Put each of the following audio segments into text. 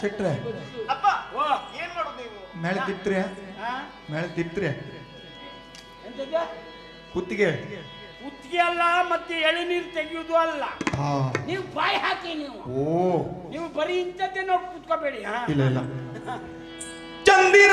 ಶೆಟ್ರೆ ಅಪ್ಪ ಓ ಏನ್ ಮಾಡೋದು ನೀವು? ಮೇಳ ತಿತ್ರೆ ಹಾ ಮೇಳ ಎಂತದ ಕುತ್ತಿಗೆ. ಕುತ್ತಿಗೆ ಅಲ್ಲ ಮತ್ತೆ ಎಳೆನೀರು ತೆಗೆಯುವುದು ಅಲ್ಲ. ಹಾ. ನೀವು ಬಾಯಿ ಹಾಕಿ ನೀವು. ಓ. ನೀವು ಬರೀ ಇಂಥದ್ದೇ ನೋಡಿ ಕುತ್ಕೋಬೇಡಿ ಇಲ್ಲ ಇಲ್ಲ. ಚಂದಿರ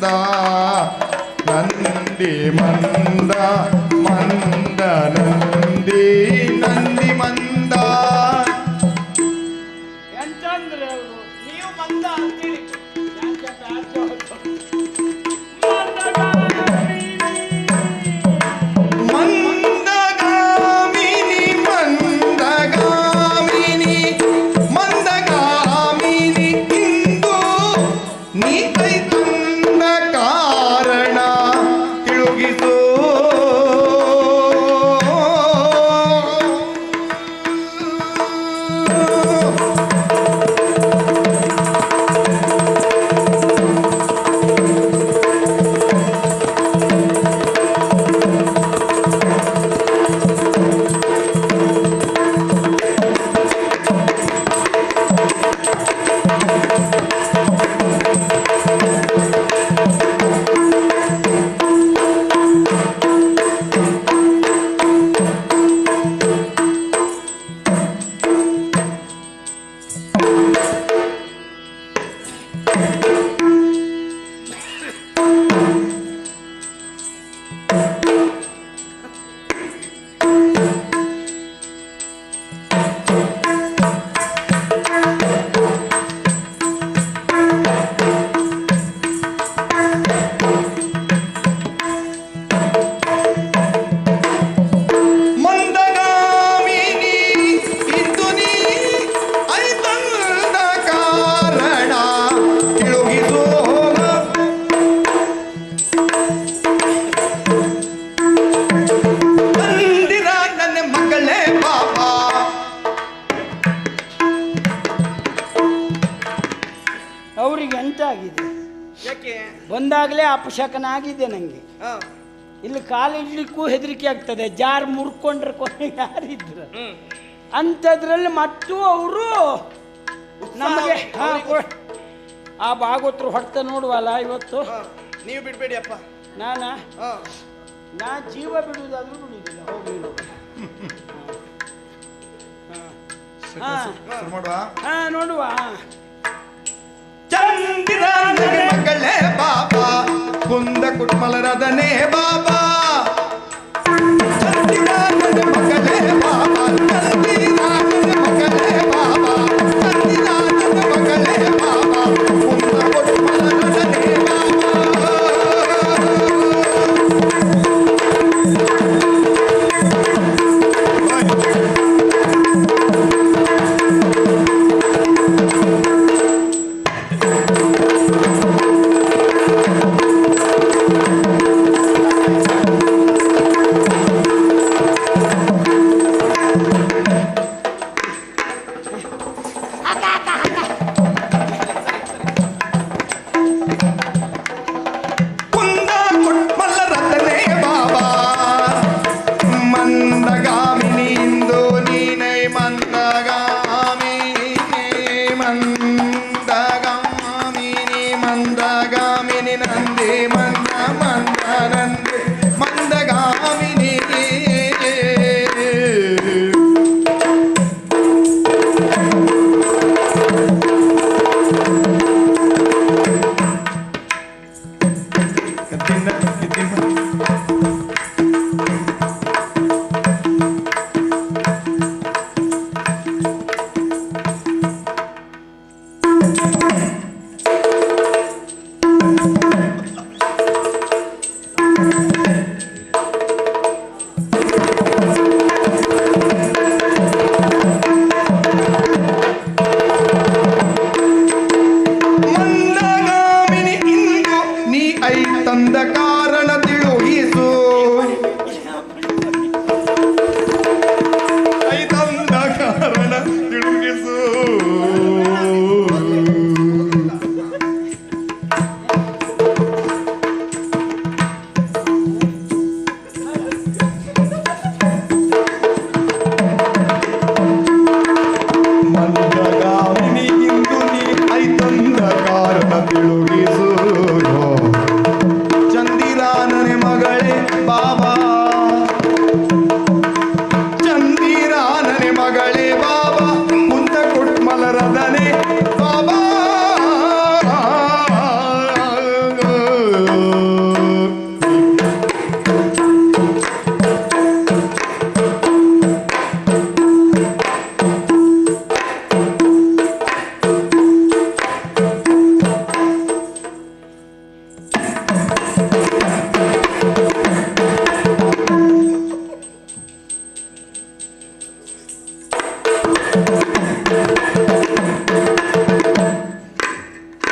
மந்தா நந்தி மந்தா மந்த நந்தி நந்தி. ಆಗಿದೆ. ಯಾಕೆ? ಬಂದಾಗಲೇ ಅಪಶಕನ ಆಗಿದೆ ನಂಗೆ ಇಲ್ಲಿ ಕಾಲಿಡ್ಲಿಕ್ಕೂ ಹೆದರಿಕೆ ಆಗ್ತದೆ. ಜಾರ್ ಮುರ್ಕೊಂಡ್ರೆ ಕೊನೆ ಯಾರಿದ್ರು. ಅಂಥದ್ರಲ್ಲಿ ಮತ್ತು ಅವರು ನಮಗೆ ಹಾ, ಆ ಭಾಗವತ್ರ ಹೊಡ್ತ ನೋಡುವಲ್ಲ ಇವತ್ತು? ನೀವು ಬಿಡ್ಬೇಡಿ ಅಪ್ಪ. ನಾನಾ? ನಾ ಜೀವ ಬಿಡುವುದಾದ್ರೂ ಬಿಡುವುದಿಲ್ಲ. ಹೋಗಿ. ಹಾ. ನೋಡುವ. ಮಗಳೇ ಬಾಬಾ ಕುಂದ ಕುಟ್ಮಲರದನೇ ಬಾಬಾ. ಮಗಳೇ Amen.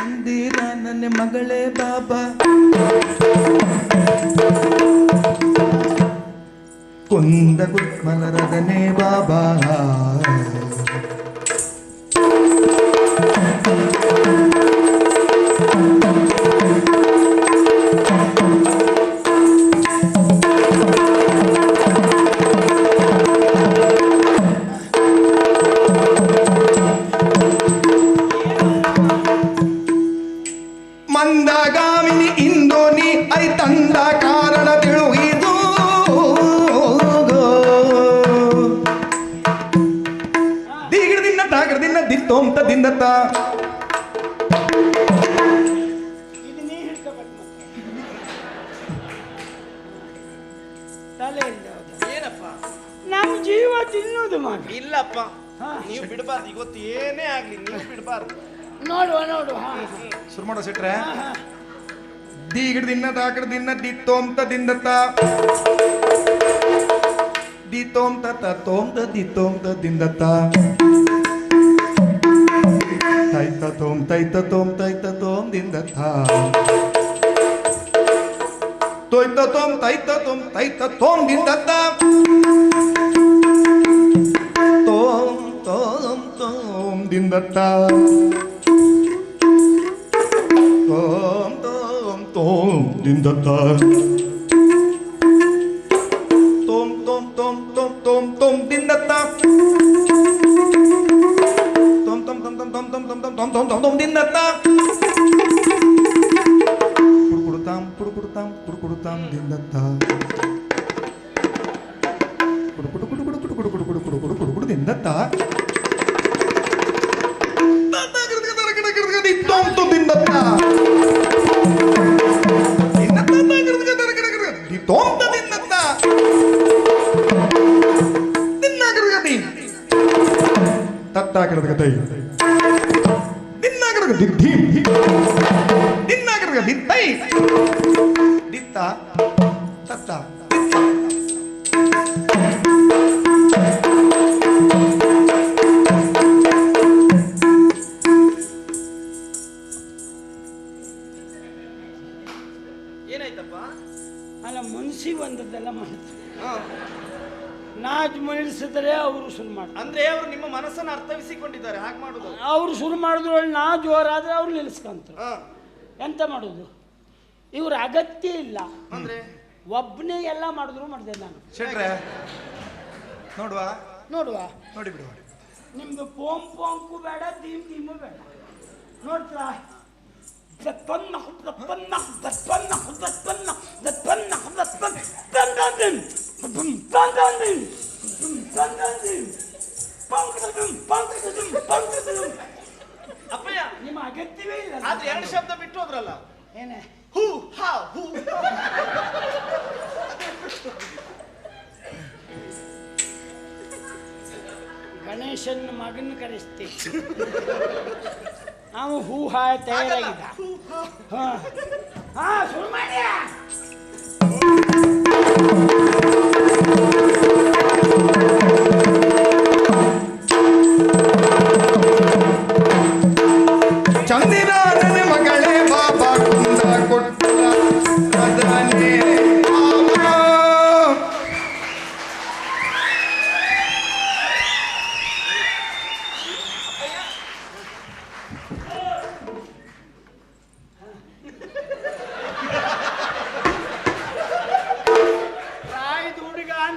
ಅಂದೀರಾ ನನ್ನ ಮಗಳೇ ಬಾಬಾ. ಕುಂದ ಕುತ್ಮಲರದನೆ ಬಾಬಾ. ಸೋಮತದಿಂದತ್ತ ನಮ್ಮ ಜೀವ ತಿನ್ನೋದು ಮಾಡಿ ಇಲ್ಲಪ್ಪ. ನೀವು ಬಿಡಬಾರ್ದು. ಇವತ್ತು ಏನೇ ಆಗ್ಲಿ ನೀವು ಬಿಡಬಾರ್ದು. ನೋಡುವ ನೋಡುವ. ಶುರು ಮಾಡೋ ಸಿಟ್ರೆ ದಿ ಗಿಡ ದಿನ್ನದ ಆಕಡೆ ದಿನ್ನ ದಿ ತೋಮ್ತ ದಿಂದತ್ತ ದಿ ತೋಮ್ತ ತೋಮ್ತ ದಿ ತೋಮ್ತ ದಿಂದತ್ತ taita tom taita tom taita tom din da tha toita tom taita tom taita tom din da tha tom tom tom din da tha tom tom tom din da tha கொடுத்தாம் குடு கொடுத்தாம் திந்தத்தா குடு குடு குடு குடு குடு குடு குடு குடு குடு குடு குடு குடு திந்தத்தா தத்தா கிடக்கு தை தின்னா திட்டி भित्तै दित्ता तत्ता ಒಂದದ್ದೆಲ್ಲ ಮಾಡ್ತಾರೆ ನಾಜ್ ಮುನಿಸಿದ್ರೆ ಅವರು ಶುರು ಮಾಡ್ತಾರೆ. ಅಂದ್ರೆ ಅವರು ನಿಮ್ಮ ಮನಸ್ಸನ್ನು ಅರ್ಥವಿಸಿಕೊಂಡಿದ್ದಾರೆ ಹಾಗೆ ಮಾಡುದು. ಅವರು ಶುರು ಮಾಡಿದ್ರೊಳಗೆ ನಾ ಜೋರಾದ್ರೆ ಅವ್ರು ನಿಲ್ಸ್ಕೊಂತಾರೆ. ಎಂತ ಮಾಡೋದು ಇವ್ರ ಅಗತ್ಯ ಇಲ್ಲ ಅಂದ್ರೆ ಒಬ್ಬನೇ ಎಲ್ಲ ಮಾಡಿದ್ರು ಮಾಡಿದೆ ನಾನು ಶೆಟ್ರೆ ನೋಡುವ ನೋಡುವ ನೋಡಿ ಬಿಡುವ ನಿಮ್ದು ಪೋಂ ಪೋಂಕು ಬೇಡ ದೀಮ್ ದೀಮು ಬೇಡ ನೋಡ್ತಾ ದಪ್ಪನ್ನ ದಪ್ಪನ್ನ ದಪ್ಪನ್ನ ದಪ್ಪನ್ನ ದಪ್ಪನ್ನ ದಪ್ಪನ್ನ ತಂದಂದಿನ್ ತಂದಂದಿನ್ ತಂದಂದಿನ್ ಪಂಕದಂ ಪಂಕದಂ ಪಂಕದಂ ಅಪ್ಪಯ್ಯ ನಿಮ್ಮ ಅಗತ್ಯವೇ ಇಲ್ಲ ಆದ್ರೆ ಎರಡು ಶಬ್ದ ಬಿಟ್ಟು ಹೋದ್ರಲ್ಲ? ಏನೇ? ಹೂ ಹಾ ಹೂ. ಗಣೇಶನ ಮಗನ ಕರೆಸ್ತೀವಿ. ನಾವು ಹೂ ಹಾ ತಯಾರಾಗಿದ್ದ. ಹೂ, ಹಾ. ಶುರು ಮಾಡಿ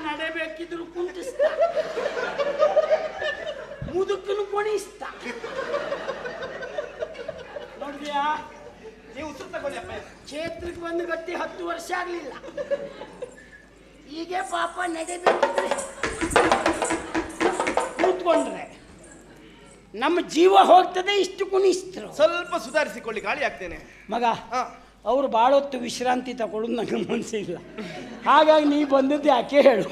ನಡೆಬೇಕಿದ್ರು ಕುಂಟಿಸ್ತ ಮುದುಕನು ಕೊಣಿಸ್ತ. ನೋಡಿದ್ಯಾ? ನೀವು ಉಸಿರು ತಗೊಳ್ಳಿ ಅಪ್ಪಯ್ಯ ಕ್ಷೇತ್ರಕ್ಕೆ ಬಂದು ಗಟ್ಟಿ ಹತ್ತು ವರ್ಷ ಆಗ್ಲಿಲ್ಲ. ಹೀಗೆ ಪಾಪ ನಡೆಬೇಕಿದ್ರೆ ಕೂತ್ಕೊಂಡ್ರೆ ನಮ್ಮ ಜೀವ ಹೋಗ್ತದೆ ಇಷ್ಟು ಕುಣಿಸ್ತರು. ಸ್ವಲ್ಪ ಸುಧಾರಿಸಿಕೊಳ್ಳಿ ಗಾಳಿ ಆಗ್ತೇನೆ ಮಗ ಅವರು ಭಾಳ ಹೊತ್ತು ವಿಶ್ರಾಂತಿ ತಗೊಳ್ಳೋದು ನನಗೆ ಮನಸ್ಸಿಲ್ಲ ಹಾಗಾಗಿ ನೀ ಬಂದದ್ದು ಯಾಕೆ ಹೇಳು.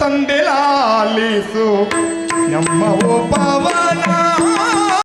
ತಂದೆ ಲಾಲಿಸು ನಮ್ಮ ಪವನ